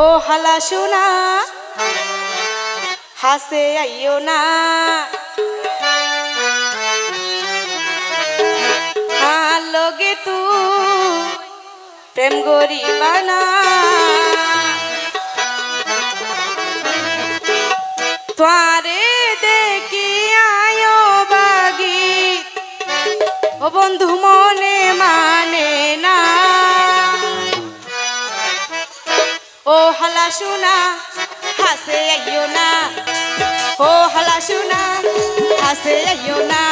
ও হালা শোনা হাসে আইও না। লগে তু প্রেম গরিবানা তোয়ারে দেখি আয়ো বাগি ও বন্ধু মনে মানে ও হালা শোনা হাসে আইও না। ও হালা শোনা হাসে আইও না।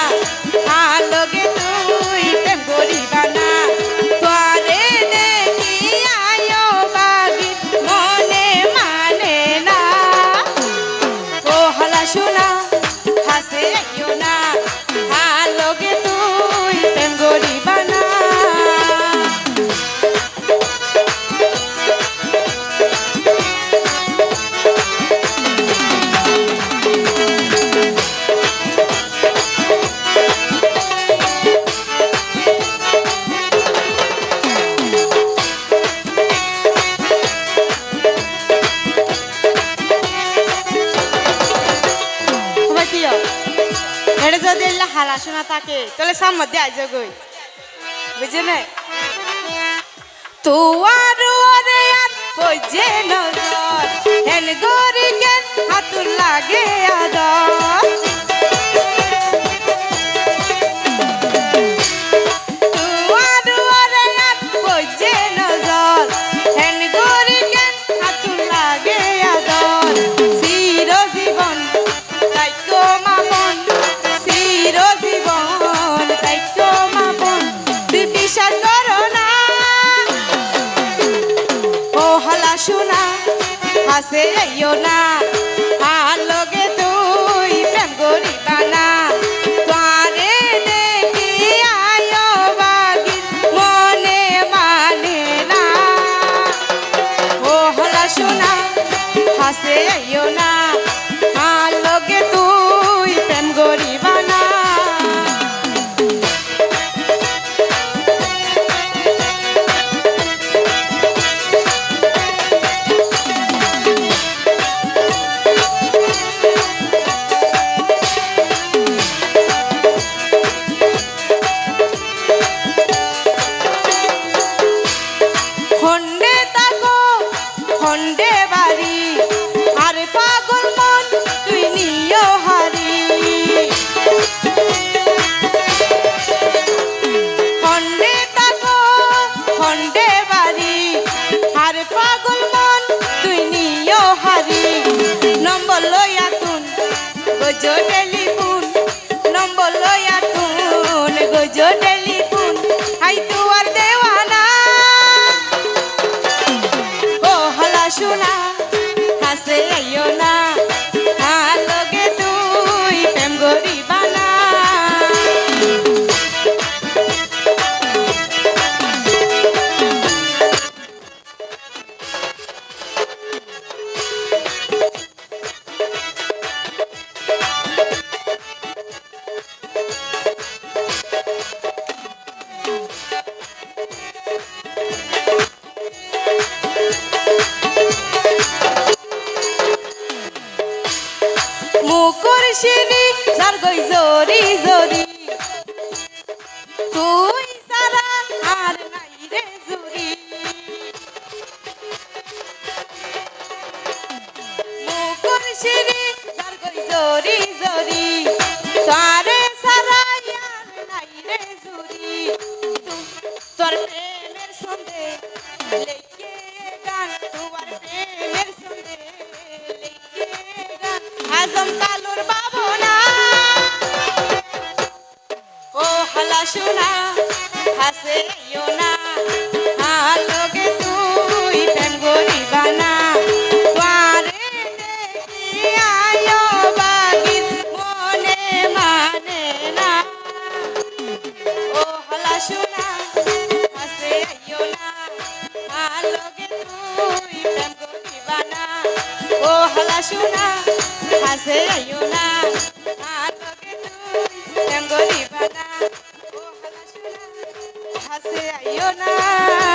এটা যদি এলা হালাশোনা থাকে, তাহলে সব মধ্যে আইজ গই। বুঝে নাই আর ওরে আর কইজে নজর শোনা হাসে আইও না। আর লগে তুই প্রেম করিবা না। বাড়ি। আর পাগল মন তুই নিও হারি। নম্বর লইয়া তুন গজো নম্বর লইয়া তুন শিরি যার গই জরি জরি। তুই সারা আর নাই রে জুরি। মুকুর শিরি যার গই জরি জরি। তারে সারা আর নাই রে জুরি। তোর প্রেমের সন্ধে লেকে গান তোমার প্রেমের শোনা হাসে না। আলোকে তুই প্রেম করিবা না। দেখি আয়ো মনে মানে না। ও হলা শোনা হাসে না। আলোকে তুই প্রেম করিবা না। ও হলা শোনা আলোকে তুই প্রেম করিবা না